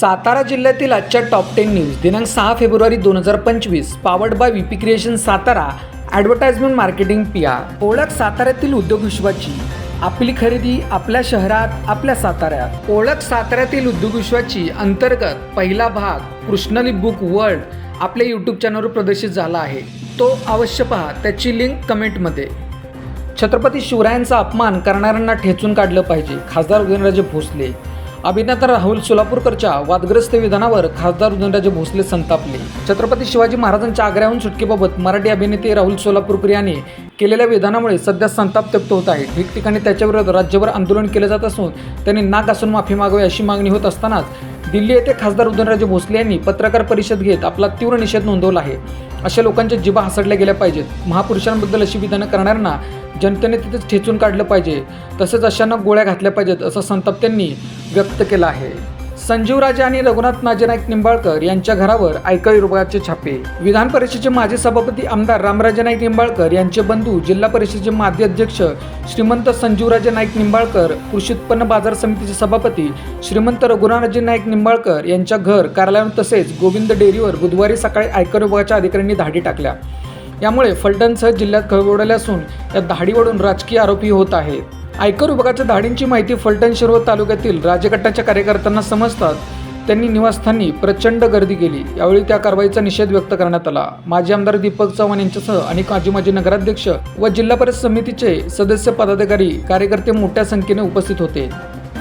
सातारा जिल्ह्यातील आजच्या top ten news दिनांक सहा फेब्रुवारी दोन हजार पंचवीस powered by V P creation Satara advertisement marketing P R ओळख साताऱ्यातील उद्योग विश्वाची. आपली खरेदी आपल्या शहरात आपल्या साताऱ्यात. ओळख साताऱ्यातील उद्योग विश्वाची अंतर्गत पहिला भाग कृष्णली बुक वर्ल्ड आपल्या यूट्यूब चॅनलवर प्रदर्शित झाला आहे. तो अवश्य पहा त्याची लिंक कमेंटमध्ये छत्रपती शिवरायांचा अपमान करणाऱ्यांना ठेचून काढलं पाहिजे खासदार उदयनराजे भोसले. अभिनेता राहुल सोलापूरकरच्या वादग्रस्त विधानावर खासदार उदयनराजे भोसले संतापले. छत्रपती शिवाजी महाराजांच्या आग्र्याहून सुटकेबाबत मराठी अभिनेते राहुल सोलापूरकर यांनी केलेल्या विधानामुळे सध्या संताप व्यक्त होत आहे. ठिकठिकाणी त्याच्याविरोधात राज्यभर आंदोलन केले जात असून त्यांनी नाक असून माफी मागावी अशी मागणी होत असतानाच दिल्ली येथे खासदार उदयनराजे भोसले यांनी पत्रकार परिषद घेत आपला तीव्र निषेध नोंदवला आहे. अशा लोकांच्या जिभा हसडल्या गेल्या पाहिजेत. महापुरुषांबद्दल अशी विधानं करणाऱ्यांना जनतेने तिथेच ठेचून काढलं पाहिजे. तसेच अशांना गोळ्या घातल्या पाहिजेत असा संताप त्यांनी व्यक्त केला आहे. संजीव राजे आणि रघुनाथ नाजीनाईक निंबाळकर यांच्या घरावर आयकर विभागाचे छापे. विधान परिषदेचे माजी सभापती आमदार रामराजे नाईक निंबाळकर यांचे बंधू जिल्हा परिषदेचे माजी अध्यक्ष श्रीमंत संजीवराजे नाईक निंबाळकर कृषी उत्पन्न बाजार समितीचे सभापती श्रीमंत रघुनाथजी नाईक निंबाळकर यांच्या घर कार्यालयावर तसेच गोविंद डेअरीवर बुधवारी सकाळी आयकर विभागाच्या अधिकाऱ्यांनी धाडी टाकल्या. यामुळे फलटणसह जिल्ह्यात खळबळ असून या धाडीवरून राजकीय आरोपी होत आहेत. आयकर विभागाच्या धाडींची माहिती फलटण शिरोळ तालुक्यातील राजगटाच्या कार्यकर्त्यांना समजतात. त्यांनी निवासस्थानी प्रचंड गर्दी केली. यावेळी त्या कारवाईचा निषेध व्यक्त करण्यात आला. माजी आमदार दीपक चव्हाण यांच्यासह अनेक माजी माजी नगराध्यक्ष व जिल्हा परिषद समितीचे सदस्य पदाधिकारी कार्यकर्ते मोठ्या संख्येने उपस्थित होते.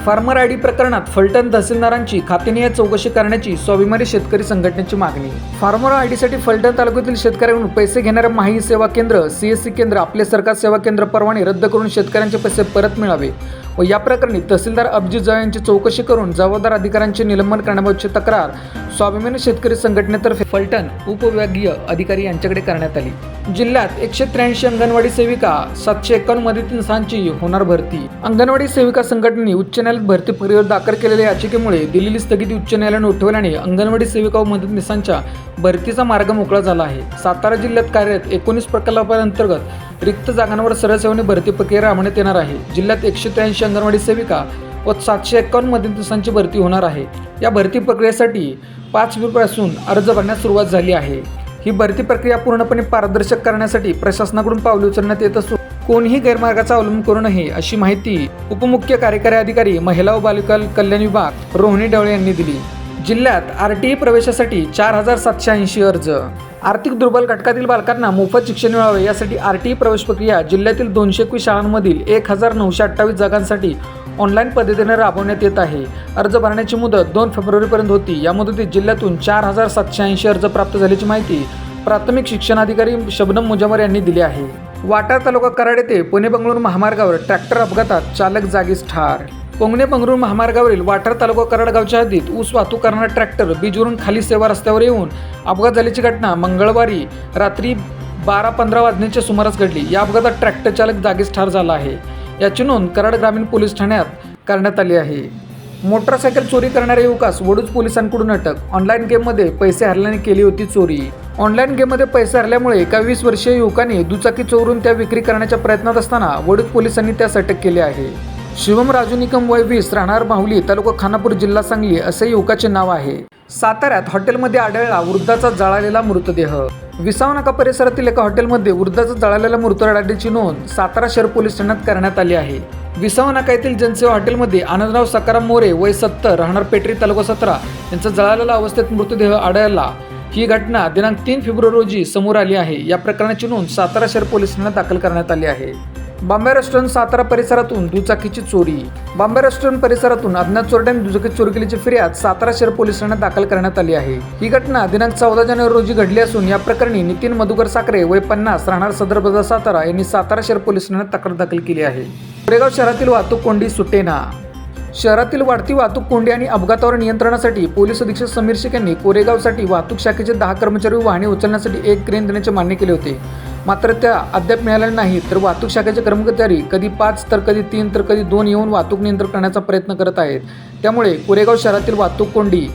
फार्मर आय डी प्रकरणात फलटण तहसीलदारांची खातेनिहाय चौकशी करण्याची स्वाभिमानी शेतकरी संघटनेची मागणी. फार्मर आय डीसाठी फलटण तालुक्यातील शेतकऱ्यांकडून पैसे घेणाऱ्या माही सेवा केंद्र सीएससी केंद्र आपले सरकार सेवा केंद्र परवाने रद्द करून शेतकऱ्यांचे पैसे परत मिळावे व या प्रकरणी तहसीलदार अब्जित जळ यांची चौकशी करून जबाबदार अधिकाऱ्यांचे निलंबन करण्याबाबतची तक्रार स्वाभिमानी शेतकरी संघटनेतर्फे फलटण उपविभागीय अधिकारी यांच्याकडे करण्यात आली. जिल्ह्यात एकशे त्र्याऐंशी अंगणवाडी सेविका सातशे एकावन्न मदतींसांची होणार भरती. अंगणवाडी सेविका संघटनेने उच्च न्यायालयात भरती प्रक्रियेवर दाखल केलेल्या याचिकेमुळे दिलेली स्थगिती उच्च न्यायालयाने उठवल्याने अंगणवाडी सेविका व मदतनीसांच्या भरतीचा मार्ग मोकळा झाला आहे. सातारा जिल्ह्यात कार्यरत एकोणीस प्रकल्पांतर्गत रिक्त जागांवर सरळसेवाने भरती प्रक्रिया राबवण्यात येणार आहे. जिल्ह्यात एकशे त्र्याऐंशी अंगणवाडी सेविका व सातशे एकावन्न मदतनीसांची भरती होणार आहे. या भरती प्रक्रियेसाठी पाच फेब्रुवारीपासून अर्ज भरण्यास सुरुवात झाली आहे. ही भरती प्रक्रिया पूर्णपणे पारदर्शक करण्यासाठी प्रशासनाकडून पावले उचलण्यात येत असून कोणीही गैरमार्गाचा अवलंब करू नये अशी माहिती उपमुख्य कार्यकारी अधिकारी महिला व बालिका कल्याण विभाग रोहिणी डवळे यांनी दिली. जिल्ह्यात आर टी ई प्रवेशासाठी चार हजार सातशे ऐंशी अर्ज आर्थिक दुर्बल घटकातील बालकांना मोफत शिक्षण मिळावे यासाठी आर टी ई प्रवेश प्रक्रिया जिल्ह्यातील दोनशे एकवीस शाळांमधील एक हजार नऊशे अठ्ठावीस जागांसाठी ऑनलाईन पद्धतीने राबवण्यात येत आहे. अर्ज भरण्याची मुदत दोन फेब्रुवारीपर्यंत होती. या मुदतीत जिल्ह्यातून चार हजार सातशे ऐंशी अर्ज प्राप्त झाल्याची माहिती प्राथमिक शिक्षणाधिकारी शबनम मुजावर यांनी दिली आहे. वाटा तालुका कराड येथे पुणे बंगळूर महामार्गावर ट्रॅक्टर अपघातात चालक जागीच ठार पुणे बंगळुरू महामार्गावरील वाठार तालुका कराडगावच्या हद्दीत ऊस वाहतूक करणारा ट्रॅक्टर बीजवरून खाली सेवा रस्त्यावर येऊन अपघात झाल्याची घटना मंगळवारी रात्री बारा पंधरा वाजण्याच्या सुमारास घडली. या अपघातात ट्रॅक्टर चालक जागीच ठार झाला आहे. याची नोंद कराड ग्रामीण पोलीस ठाण्यात करण्यात आली आहे. मोटरसायकल चोरी करणाऱ्या युवकास वडूज पोलिसांकडून अटक. ऑनलाईन गेममध्ये पैसे हरल्याने केली होती चोरी. ऑनलाईन गेममध्ये पैसे हरल्यामुळे एका वीस वर्षीय युवकाने दुचाकी चोरून त्या विक्री करण्याच्या प्रयत्नात असताना वडूज पोलिसांनी त्यास अटक केली आहे. शिवम राजू निकम वय वीस राहणार माहुली तालुका खानापूर जिल्हा सांगली असे युवकाचे नाव आहे. साताऱ्यात हॉटेलमध्ये आढळला वृद्धाचा जळालेला मृतदेह. विसाव नाका परिसरातील एका हॉटेलमध्ये वृद्धाचा जळालेला मृतदेहाची नोंद सातारा शहर पोलीस ठाण्यात करण्यात आली आहे. विसाव नाका येथील जनसेवा हॉटेलमध्ये आनंदराव सकाराम मोरे वय सत्तर राहणार पेटरी तालुका सतरा यांचा जळालेला अवस्थेत मृतदेह आढळला. ही घटना दिनांक तीन फेब्रुवारी रोजी समोर आली आहे. या प्रकरणाची नोंद सातारा शहर पोलीस ठाण्यात दाखल करण्यात आली आहे. बॉम्बे रेस्टॉरंट सातारा परिसरातून दुचाकीची चोरी. बॉम्बे रेस्टॉरंट परिसरातून अज्ञात चोरट्याने दुचाकी चोरी केल्याची फिर्याद सातारा शहर पोलीस ठाण्यात दाखल करण्यात आली आहे. ही घटना दिनांक चौदा जानेवारी रोजी घडली असून या प्रकरणी नितीन मधुकर साखरे वय पन्नास राहणार सदर बाजार सातारा यांनी सातारा शहर पोलीस ठाण्यात तक्रार दाखल केली आहे. कोरेगाव शहरातील वाहतूक कोंडी सुटेना. शहरातील वाढती वाहतूक कोंडी आणि अपघातावर नियंत्रणासाठी पोलीस अधीक्षक समीर शेख यांनी कोरेगावसाठी वाहतूक शाखेचे दहा कर्मचारी वाहने उचलण्यासाठी एक क्रेन देण्याचे मान्य केले होते. मात्र त्या अद्याप मिळाल्या नाही तर वाहतूक शाखेचे कर्मचारी कधी पाच तर कधी तीन तर कधी दोन येऊन वाहतूक नियंत्रण करण्याचा प्रयत्न करत आहेत. त्यामुळे कोरेगाव शहरातील वाहतूक कोंडी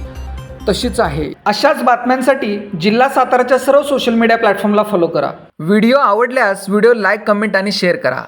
तशीच आहे. अशाच बातम्यांसाठी जिल्हा साताराच्या सर्व सोशल मीडिया प्लॅटफॉर्मला फॉलो करा. व्हिडिओ आवडल्यास व्हिडिओ लाईक कमेंट आणि शेअर करा.